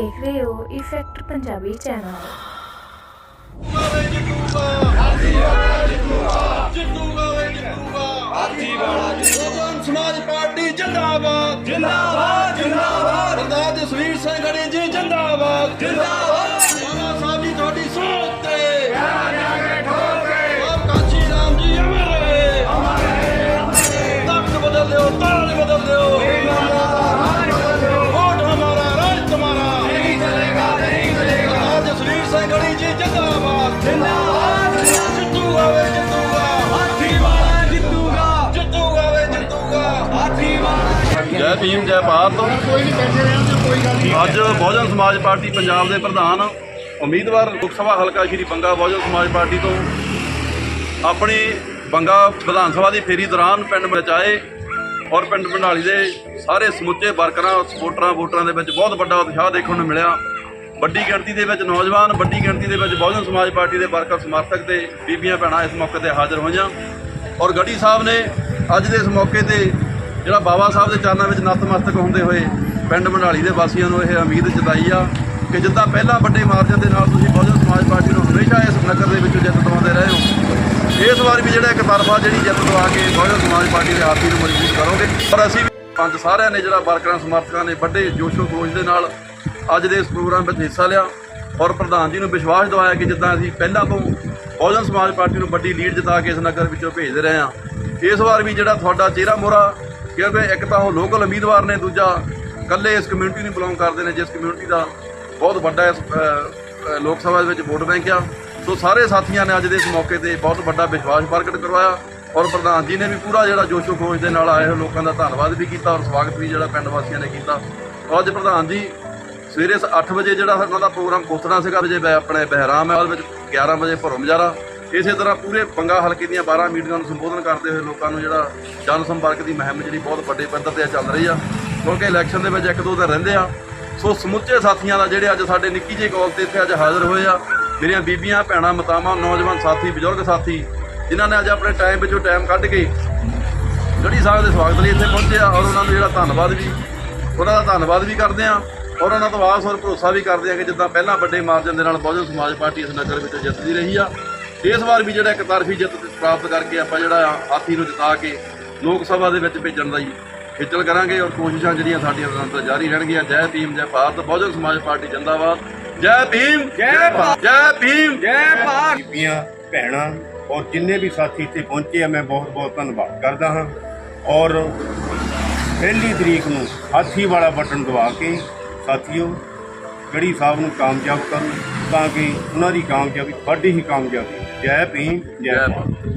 ਦੇਖ ਰਹੇ ਹੋ ਇਫੈਕਟ ਪੰਜਾਬੀ ਚੈਨਲ ਬਹੁਜਨ ਸਮਾਜ ਪਾਰਟੀ ਜਿੰਦਾਬਾਦ ਜਿੰਦਾਬਾਦ। ਜਿੰਦਾਬਾਦ ਸਰਦਾਰ ਜਸਵੀਰ ਸਿੰਘ ਗੜੀ ਜੀ ਜਿੰਦਾਬਾਦ ਜਿੰਦਾਬਾਦ। ਜੈ ਭੀਮ, ਜੈ ਭਾਰਤ। ਅੱਜ ਬਹੁਜਨ ਸਮਾਜ ਪਾਰਟੀ ਪੰਜਾਬ ਦੇ ਪ੍ਰਧਾਨ, ਉਮੀਦਵਾਰ ਲੋਕ ਸਭਾ ਹਲਕਾ ਸ਼੍ਰੀ ਬੰਗਾ ਬਹੁਜਨ ਸਮਾਜ ਪਾਰਟੀ ਤੋਂ ਆਪਣੀ ਬੰਗਾ ਵਿਧਾਨ ਸਭਾ ਦੀ ਫੇਰੀ ਦੌਰਾਨ ਪਿੰਡ ਵਿੱਚ ਔਰ ਪਿੰਡ ਭੰਡਾਲੀ ਦੇ ਸਾਰੇ ਸਮੁੱਚੇ ਵਰਕਰਾਂ, ਸਪੋਰਟਰਾਂ, ਵੋਟਰਾਂ ਦੇ ਵਿੱਚ ਬਹੁਤ ਵੱਡਾ ਉਤਸ਼ਾਹ ਦੇਖਣ ਨੂੰ ਮਿਲਿਆ। ਵੱਡੀ ਗਿਣਤੀ ਦੇ ਵਿੱਚ ਨੌਜਵਾਨ, ਵੱਡੀ ਗਿਣਤੀ ਦੇ ਵਿੱਚ ਬਹੁਜਨ ਸਮਾਜ ਪਾਰਟੀ ਦੇ ਵਰਕਰ, ਸਮਰਥਕ ਤੇ ਬੀਬੀਆਂ ਭੈਣਾਂ ਇਸ ਮੌਕੇ ਤੇ ਹਾਜ਼ਰ ਹੋਈਆਂ। ਔਰ ਗੜੀ ਸਾਹਿਬ ਨੇ ਅੱਜ ਦੇ ਇਸ ਮੌਕੇ ਤੇ ਜਿਹੜਾ ਬਾਬਾ ਸਾਹਿਬ ਦੇ ਚਰਨਾਂ ਵਿੱਚ ਨਤਮਸਤਕ ਹੁੰਦੇ ਹੋਏ ਪਿੰਡ ਮੰਡਾਲੀ ਦੇ ਵਾਸੀਆਂ ਨੂੰ ਇਹ ਉਮੀਦ ਜਤਾਈ ਆ ਕਿ ਜਿੱਦਾਂ ਪਹਿਲਾਂ ਵੱਡੇ ਮਾਰਜਨ ਦੇ ਨਾਲ ਤੁਸੀਂ ਬਹੁਜਨ ਸਮਾਜ ਪਾਰਟੀ ਨੂੰ ਹਮੇਸ਼ਾ ਇਸ ਨਗਰ ਦੇ ਵਿੱਚੋਂ ਜਿੱਤ ਦਵਾਉਂਦੇ ਰਹੇ ਹੋ। ਇਸ ਵਾਰ ਵੀ ਜਿਹੜਾ ਇੱਕ ਤਰਫਾ ਜਿਹੜੀ ਜਿੱਤ ਦਵਾ ਕੇ ਬਹੁਜਨ ਸਮਾਜ ਪਾਰਟੀ ਦੇ ਆਰਤੀ ਨੂੰ ਮਜ਼ਬੂਤ ਕਰੋਗੇ। ਪਰ ਅਸੀਂ ਵੀ ਪੰਜ ਸਾਰਿਆਂ ਨੇ ਜਿਹੜਾ ਵਰਕਰਾਂ, ਸਮਰਥਕਾਂ ਨੇ ਵੱਡੇ ਜੋਸ਼ੋ ਖਰੋਸ਼ ਦੇ ਨਾਲ ਅੱਜ ਦੇ ਇਸ ਪ੍ਰੋਗਰਾਮ ਵਿੱਚ ਹਿੱਸਾ ਲਿਆ ਔਰ ਪ੍ਰਧਾਨ ਜੀ ਨੂੰ ਵਿਸ਼ਵਾਸ ਦਿਵਾਇਆ ਕਿ ਜਿੱਦਾਂ ਅਸੀਂ ਪਹਿਲਾਂ ਤੋਂ ਬਹੁਜਨ ਸਮਾਜ ਪਾਰਟੀ ਨੂੰ ਵੱਡੀ ਲੀਡ ਜਿਤਾ ਕੇ ਇਸ ਨਗਰ ਵਿੱਚੋਂ ਭੇਜਦੇ ਰਹੇ ਹਾਂ। ਇਸ ਵਾਰ ਵੀ ਜਿਹੜਾ ਤੁਹਾਡਾ ਚਿਹਰਾ ਮੋਰਾ ਕਿਉਂਕਿ ਇੱਕ ਤਾਂ ਉਹ ਲੋਕਲ ਉਮੀਦਵਾਰ ਨੇ, ਦੂਜਾ ਇਕੱਲੇ ਇਸ ਕਮਿਊਨਿਟੀ ਨੂੰ ਬਿਲੋਂਗ ਕਰਦੇ ਨੇ, ਜਿਸ ਕਮਿਊਨਿਟੀ ਦਾ ਬਹੁਤ ਵੱਡਾ ਇਸ ਲੋਕ ਸਭਾ ਦੇ ਵਿੱਚ ਵੋਟ ਬੈਂਕ ਆ। ਸੋ ਸਾਰੇ ਸਾਥੀਆਂ ਨੇ ਅੱਜ ਦੇ ਇਸ ਮੌਕੇ ਤੇ ਬਹੁਤ ਵੱਡਾ ਵਿਸ਼ਵਾਸ ਪ੍ਰਗਟ ਕਰਵਾਇਆ ਔਰ ਪ੍ਰਧਾਨ ਜੀ ਨੇ ਵੀ ਪੂਰਾ ਜਿਹੜਾ ਜੋਸ਼ੋ ਖੋਜ ਦੇ ਨਾਲ ਆਏ ਹੋਏ ਲੋਕਾਂ ਦਾ ਧੰਨਵਾਦ ਵੀ ਕੀਤਾ ਔਰ ਸਵਾਗਤ ਵੀ ਜਿਹੜਾ ਪਿੰਡ ਵਾਸੀਆਂ ਨੇ ਕੀਤਾ। ਔਰ ਅੱਜ ਪ੍ਰਧਾਨ ਜੀ, ਸਵੇਰੇ 8 ਵਜੇ ਜਿਹੜਾ ਉਹਨਾਂ ਦਾ ਪ੍ਰੋਗਰਾਮ ਕੋਸਣਾ ਸੀਗਾ ਵਜੇ ਬੈ- ਆਪਣੇ ਬਹਿਰਾਮ ਹੈ ਉਹਦੇ ਵਿੱਚ 11 ਵਜੇ ਭਰੋ ਮਜਾਰਾ ਇਸੇ ਤਰ੍ਹਾਂ ਪੂਰੇ ਬੰਗਾ ਹਲਕੇ ਦੀਆਂ 12 ਮੀਟਿੰਗਾਂ ਨੂੰ ਸੰਬੋਧਨ ਕਰਦੇ ਹੋਏ ਲੋਕਾਂ ਨੂੰ ਜਿਹੜਾ ਜਨ ਸੰਪਰਕ ਦੀ ਮੁਹਿੰਮ ਜਿਹੜੀ ਬਹੁਤ ਵੱਡੇ ਪੱਧਰ ਤੇ ਚੱਲ ਰਹੀ ਆ, ਕਿਉਂਕਿ ਇਲੈਕਸ਼ਨ ਦੇ ਵਿੱਚ ਇੱਕ ਦੋ ਦਿਨ ਰਹਿੰਦੇ ਆ। ਸੋ ਸਮੁੱਚੇ ਸਾਥੀਆਂ ਦਾ ਜਿਹੜੇ ਅੱਜ ਸਾਡੇ ਨਿੱਕੀ ਜਿਹੀ ਕਾਲ ਤੇ ਇੱਥੇ ਅੱਜ ਹਾਜ਼ਰ ਹੋਏ ਆ, ਮੇਰੀਆਂ ਬੀਬੀਆਂ, ਭੈਣਾਂ, ਮਾਤਾਵਾਂ, ਨੌਜਵਾਨ ਸਾਥੀ, ਬਜ਼ੁਰਗ ਸਾਥੀ, ਜਿਨ੍ਹਾਂ ਨੇ ਅੱਜ ਆਪਣੇ ਟਾਈਮ ਵਿੱਚੋਂ ਟਾਈਮ ਕੱਢ ਕੇ ਗੜੀ ਸਾਹਿਬ ਦੇ ਸਵਾਗਤ ਲਈ ਇੱਥੇ ਪਹੁੰਚੇ ਆ ਔਰ ਉਹਨਾਂ ਨੂੰ ਜਿਹੜਾ ਧੰਨਵਾਦ ਵੀ, ਉਹਨਾਂ ਦਾ ਧੰਨਵਾਦ ਵੀ ਕਰਦੇ ਆ ਔਰ ਉਹਨਾਂ ਤੋਂ ਆਸ ਔਰ ਭਰੋਸਾ ਵੀ ਕਰਦੇ ਆ ਕਿ ਜਿੱਦਾਂ ਪਹਿਲਾਂ ਵੱਡੇ ਮਾਰਜਨ ਦੇ ਨਾਲ ਬਹੁਜਨ ਸਮਾਜ ਪਾਰਟੀ ਇਸ ਨਗਰ ਵਿੱਚ ਜਿੱਤਦੀ ਰਹੀ ਆ ਇਸ ਵਾਰ ਵੀ ਜਿਹੜਾ ਇੱਕ ਤਰਫੀ ਜਿੱਤ ਪ੍ਰਾਪਤ ਕਰਕੇ ਆਪਾਂ ਜਿਹੜਾ ਹਾਥੀ ਨੂੰ ਜਿਤਾ ਕੇ ਲੋਕ ਸਭਾ ਦੇ ਵਿੱਚ ਭੇਜਣ ਦਾ ਹੀ ਖੇਚਲ ਕਰਾਂਗੇ ਔਰ ਕੋਸ਼ਿਸ਼ਾਂ ਜਿਹੜੀਆਂ ਸਾਡੀਆਂ ਨਿਰੰਤਰ ਜਾਰੀ ਰਹਿਣਗੀਆਂ। ਜੈ ਭੀਮ ਜੈ ਭਾਰਤ ਬਹੁਜਨ ਸਮਾਜ ਪਾਰਟੀ ਜਿੰਦਾਬਾਦ। ਜੈ ਭੀਮ ਜੈ ਭਾਰਤ। ਜੈ ਭੀਮ ਜੈ ਭਾਰਤ। ਬੀਬੀਆਂ ਭੈਣਾਂ ਔਰ ਜਿੰਨੇ ਵੀ ਸਾਥੀ ਇੱਥੇ ਪਹੁੰਚੇ ਆ ਮੈਂ ਬਹੁਤ ਬਹੁਤ ਧੰਨਵਾਦ ਕਰਦਾ ਹਾਂ। ਔਰ ਪਹਿਲੀ ਤਰੀਕ ਨੂੰ ਹਾਥੀ ਵਾਲਾ ਬਟਨ ਦਬਾ ਕੇ ਸਾਥੀਓ ਗੜੀ ਸਾਹਿਬ ਨੂੰ ਕਾਮਯਾਬ ਕਰੋ ਤਾਂ ਕਿ ਉਹਨਾਂ ਦੀ ਕਾਮਯਾਬੀ ਤੁਹਾਡੀ ਹੀ ਕਾਮਯਾਬੀ ਜੈ ਭੀਮ ਜੈ ਭਾਰਤ।